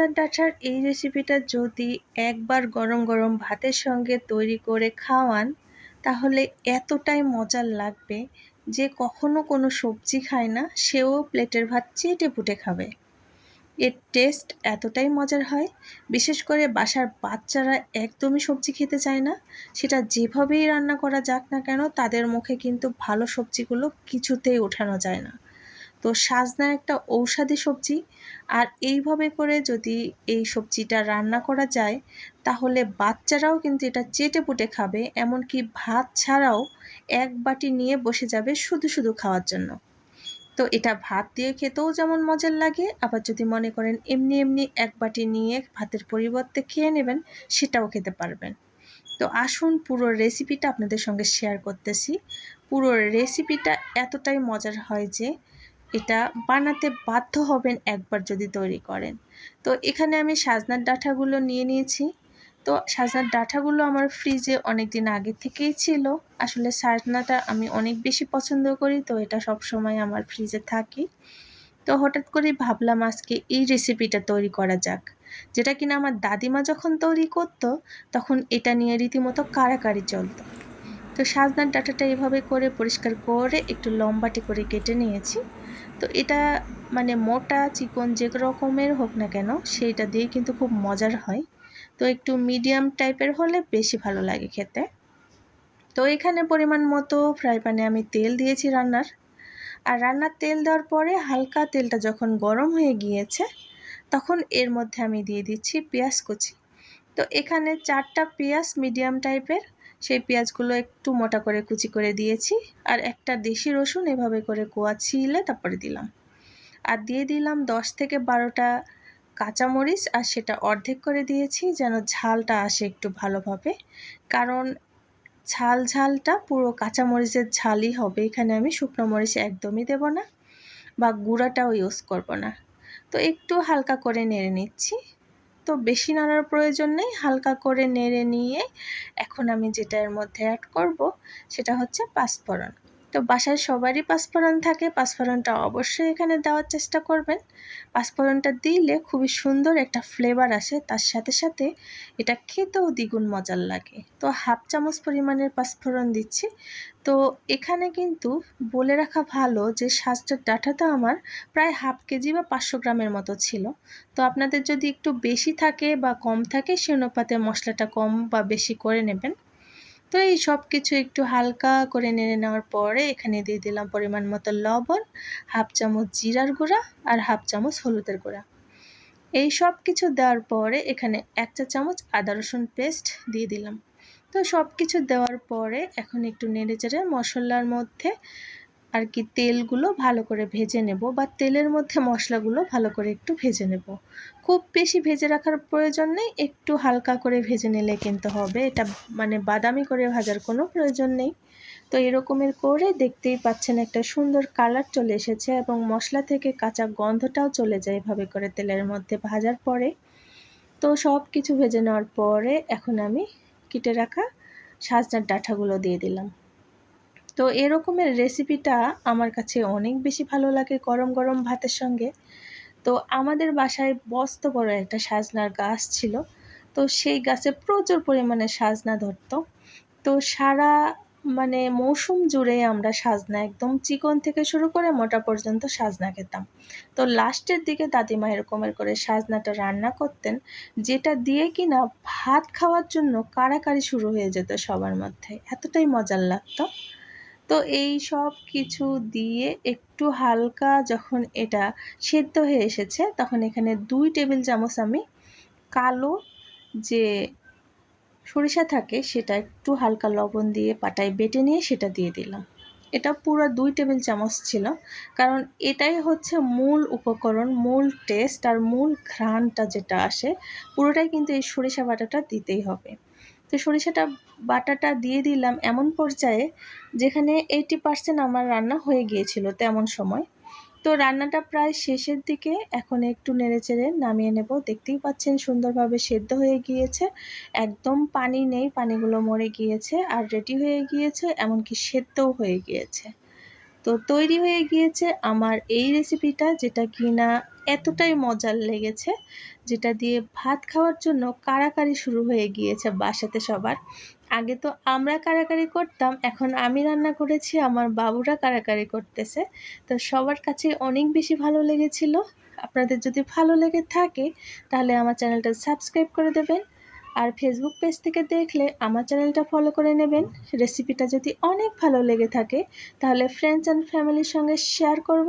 সাজনার ডাঁটার এই রেসিপিটা যদি একবার গরম গরম ভাতের সঙ্গে তৈরি করে খাওয়ান, তাহলে এতটাই মজার লাগবে যে কখনো কোনো সবজি খায় না, সেও প্লেটের ভাত চেটে পুটে খাবে। এর টেস্ট এতটাই মজার হয়, বিশেষ করে বাসার বাচ্চারা একদমই সবজি খেতে চায় না, সেটা যেভাবেই রান্না করা যাক না কেন, তাদের মুখে কিন্তু ভালো সবজিগুলো কিছুতেই ওঠানো যায় না। তো সাজনা একটা ঔষধি সবজি। আর এইভাবে করে যদি এই সবজিটা রান্না করা যায়, তাহলে বাচ্চারাও কিন্তু এটা চেটে পুটে খাবে। এমনকি ভাত ছাড়াও এক বাটি নিয়ে বসে যাবে শুধু শুধু খাওয়ার জন্য। তো এটা ভাত দিয়ে খেতেও যেমন মজার লাগে, আবার যদি মনে করেন এমনি এমনি এক বাটি নিয়ে ভাতের পরিবর্তে খেয়ে নেবেন, সেটাও খেতে পারবেন। তো আসুন পুরো রেসিপিটা আপনাদের সঙ্গে শেয়ার করতেছি। পুরো রেসিপিটা এতটাই মজার হয় যে এটা বানাতে বাধ্য হবেন একবার যদি তৈরি করেন। তো এখানে আমি সাজনার ডাঁটাগুলো নিয়ে নিয়েছি। তো সাজনার ডাঁটাগুলো আমার ফ্রিজে অনেক দিন আগে থেকেই ছিল। আসলে সাজনাটা আমি অনেক বেশি পছন্দ করি, তো এটা সব সময় আমার ফ্রিজে থাকে। তো হঠাৎ করে ভাবলাম আজকে এই রেসিপিটা তৈরি করা যাক। যেটা কিনা আমার দাদিমা যখন তৈরি করতো, তখন এটা নিয়ে রীতিমতো কারাকারি চলতো। তো সাজনার ডাঁটাটা এভাবে করে পরিষ্কার করে একটু লম্বাটি করে কেটে নিয়েছি। তো এটা মানে মোটা চিকন যে রকমের হোক না কেন, সেইটা দিয়ে কিন্তু খুব মজার হয়। তো একটু মিডিয়াম টাইপের হলে বেশি ভালো লাগে খেতে। তো এখানে পরিমাণ মতো ফ্রাই প্যানে আমি তেল দিয়েছি রান্নার। আর রান্নার তেল দেওয়ার পরে হালকা তেলটা যখন গরম হয়ে গিয়েছে, তখন এর মধ্যে আমি দিয়ে দিচ্ছি পেঁয়াজ কুচি। তো এখানে চারটা পেঁয়াজ মিডিয়াম টাইপের সেই পেঁয়াজগুলো একটু মোটা করে কুচি করে দিয়েছি আর একটা দেশি রসুন এভাবে করে কোয়া ছিলে তারপরে দিলাম। আর দিয়ে দিলাম দশ থেকে বারোটা কাঁচামরিচ আর সেটা অর্ধেক করে দিয়েছি যেন ঝালটা আসে একটু ভালোভাবে। কারণ ঝাল ঝালটা পুরো কাঁচামরিচের ঝালই হবে, এখানে আমি শুকনো মরিচ একদমই দেব না বা গুঁড়াটাও ইউজ করব না। তো একটু হালকা করে নেড়ে নিচ্ছি। তো বেশি নাড়ার প্রয়োজন নেই, হালকা করে নেড়ে নিয়ে এখন আমি যেটা এর মধ্যে অ্যাড করব, সেটা হচ্ছে পাঁচফোড়ন। তো বাসায় সবারই পাঁচফোড়ন থাকে। পাঁচফোড়নটা অবশ্যই এখানে দেওয়ার চেষ্টা করবেন। পাঁচফোড়নটা দিলে খুবই সুন্দর একটা ফ্লেভার আসে। তার সাথে সাথে এটা খেতেও দ্বিগুণ মজার লাগে। তো হাফ চামচ পরিমাণের পাঁচফোড়ন দিচ্ছি। তো এখানে কিন্তু বলে রাখা ভালো যে শাঁসটার ডাঁটাটা আমার প্রায় হাফ কেজি বা পাঁচশো গ্রামের মতো ছিল। তো আপনাদের যদি একটু বেশি থাকে বা কম থাকে, সে অনুপাতে মশলাটা কম বা বেশি করে নেবেন। তো এই সব কিছু একটু হালকা করে নেড়ে নেওয়ার পরে এখানে দিয়ে দিলাম পরিমাণ মতো লবণ, হাফ চামচ জিরার গুঁড়া আর হাফ চামচ হলুদের গুঁড়া। এই সব কিছু দেওয়ার পরে এখানে এক চা চামচ আদা রসুন পেস্ট দিয়ে দিলাম। তো সব কিছু দেওয়ার পরে এখন একটু নেড়ে চেড়ে মশলার মধ্যে আর কি তেলগুলো ভালো করে ভেজে নেব বা তেলের মধ্যে মশলাগুলো ভালো করে একটু ভেজে নেব। খুব বেশি ভেজে রাখার প্রয়োজন নেই, একটু হালকা করে ভেজে নিলে কিন্তু হবে। এটা মানে বাদামি করে ভাজার কোনো প্রয়োজন নেই। তো এরকমের করে দেখতেই পাচ্ছেন একটা সুন্দর কালার চলে এসেছে এবং মশলা থেকে কাঁচা গন্ধটাও চলে যায় এভাবে করে তেলের মধ্যে ভাজার পরে। তো সব কিছু ভেজে নেওয়ার পরে এখন আমি কেটে রাখা সাজনার ডাঁটাগুলো দিয়ে দিলাম। তো এরকমের রেসিপিটা আমার কাছে অনেক বেশি ভালো লাগে গরম গরম ভাতের সঙ্গে। তো আমাদের বাসায় বস্ত বড় একটা সাজনার গাছ ছিল। তো সেই গাছে প্রচুর পরিমাণে সাজনা ধরতো। তো সারা মানে মৌসুম জুড়ে আমরা সাজনা একদম চিকন থেকে শুরু করে মোটা পর্যন্ত সাজনা খেতাম। তো লাস্টের দিকে দাদিমা এরকমের করে সাজনাটা রান্না করতেন, যেটা দিয়ে কিনা ভাত খাওয়ার জন্য কাড়াকাড়ি শুরু হয়ে যেত সবার মধ্যে। এতটাই মজার লাগতো। তো এই সব কিছু দিয়ে একটু হালকা যখন এটা সেদ্ধ হয়ে এসেছে, তখন এখানে দুই টেবিল চামচ আমি কালো যে সরিষা থাকে সেটা একটু হালকা লবণ দিয়ে পাটায় বেটে নিয়ে সেটা দিয়ে দিলাম। এটা পুরো দুই টেবিল চামচ ছিল, কারণ এটাই হচ্ছে মূল উপকরণ, মূল টেস্ট আর মূল ঘ্রাণটা যেটা আসে, পুরোটাই কিন্তু এই সরিষা বাটাটা দিতেই হবে। তো সরিষাটা বাটাটা দিয়ে দিলাম এমন পর্যায়ে যেখানে এইটি পার্সেন্ট আমার রান্না হয়ে গিয়েছিল তেমন সময়। তো রান্নাটা প্রায় শেষের দিকে এখন একটু নেড়েচেড়ে নামিয়ে নেব। দেখতেই পাচ্ছেন সুন্দরভাবে সেদ্ধ হয়ে গিয়েছে। একদম পানি নেই, পানিগুলো মরে গিয়েছে আর রেডি হয়ে গিয়েছে, এমনকি সেদ্ধও হয়ে গিয়েছে। তো তৈরি হয়ে গিয়েছে আমার এই রেসিপিটা যেটা কিনা এতটাই মজার লেগেছে, যেটা দিয়ে ভাত খাওয়ার জন্য কারাকারি শুরু হয়ে গিয়েছে বাসাতে সবার। আগে তো আমরা কারাকারি করতাম, এখন আমি রান্না করেছি, আমার বাবুরা কারাকারি করতেছে। তো সবার কাছে অনেক বেশি ভালো লেগেছিল। আপনাদের যদি ভালো লেগে থাকে, তাহলে আমার চ্যানেলটা সাবস্ক্রাইব করে দেবেন। আর ফেসবুক পেজ থেকে দেখলে আমার চ্যানেলটা ফলো করে নেবেন। রেসিপিটা যদি অনেক ভালো লেগে থাকে, তাহলে ফ্রেন্ডস অ্যান্ড ফ্যামিলির সঙ্গে শেয়ার করবেন।